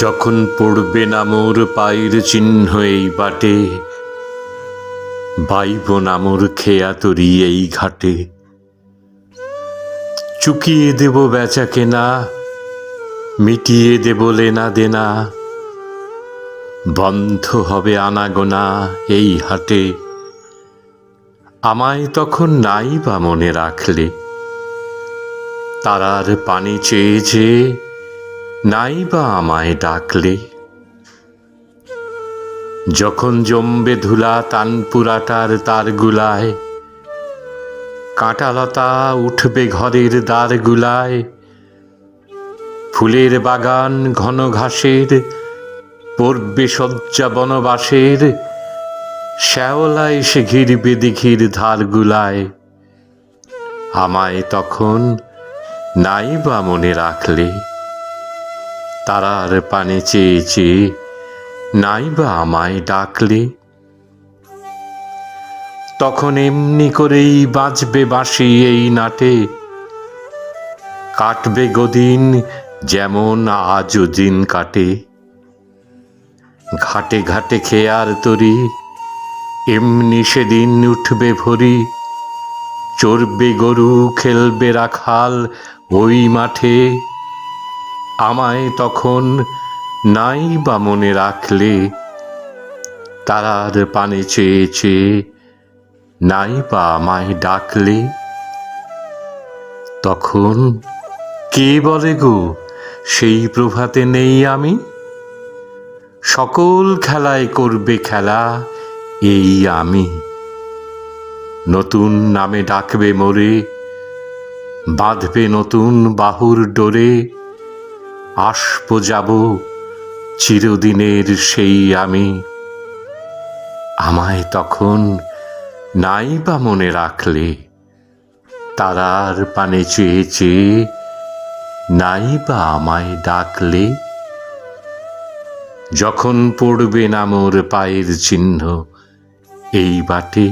যখন পড়বে না মোর পায়ের চিহ্ন এই বাটে, বাইব না মোর খেয়া তরি এই ঘাটে। চুকিয়ে দেব বেচা কেনা, মিটিয়ে দেব লেনা দেনা, বন্ধ হবে আনাগোনা এই হাটে। আমায় তখন নাই বা মনে রাখলে, তারার পানি চেয়ে চেয়ে নাই বা আমায় ডাকলে? যখন জমবে ধুলা তানপুরাটার তার গুলায় কাঁটালতা উঠবে ঘরের দ্বার গুলায় ফুলের বাগান ঘন ঘাসের, পড়বে শয্যা বনবাসের, শ্যাওলা এসে ঘিরবে দিঘির ধারগুলায়। আমায় তখন নাই বা মনে রাখলে? তারার পানে চেয়ে চেয়ে নাই বা আমায় ডাকলে। তখন এমনি করেই বাঁচবে বাঁশি এই নাটে। কাটবে গদিন যেমন আজও দিন কাটে। ঘাটে ঘাটে খেয়ার তরি, এমনি সেদিন উঠবে ভরি। চড়বে গরু, খেলবে রাখাল ওই মাঠে। আমায় তখন নাই বা মনে রাখলে, তারার পানে চেয়ে চেয়ে নাই বা আমায় ডাকলে, তখন কে বলে গো, সেই প্রভাতে নেই আমি? সকল খেলায় করবে খেলা এই আমি। নতুন নামে ডাকবে মোরে, বাঁধবে নতুন বাহুর ডোরে আসব যাব চিরদিনের সেই আমি। আমায় তখন নাই বা মনে রাখলে, তারার পানে চেয়ে চেয়ে নাই বা আমায় ডাকলে। যখন পড়বে না মোর পায়ের চিহ্ন, এই বাটে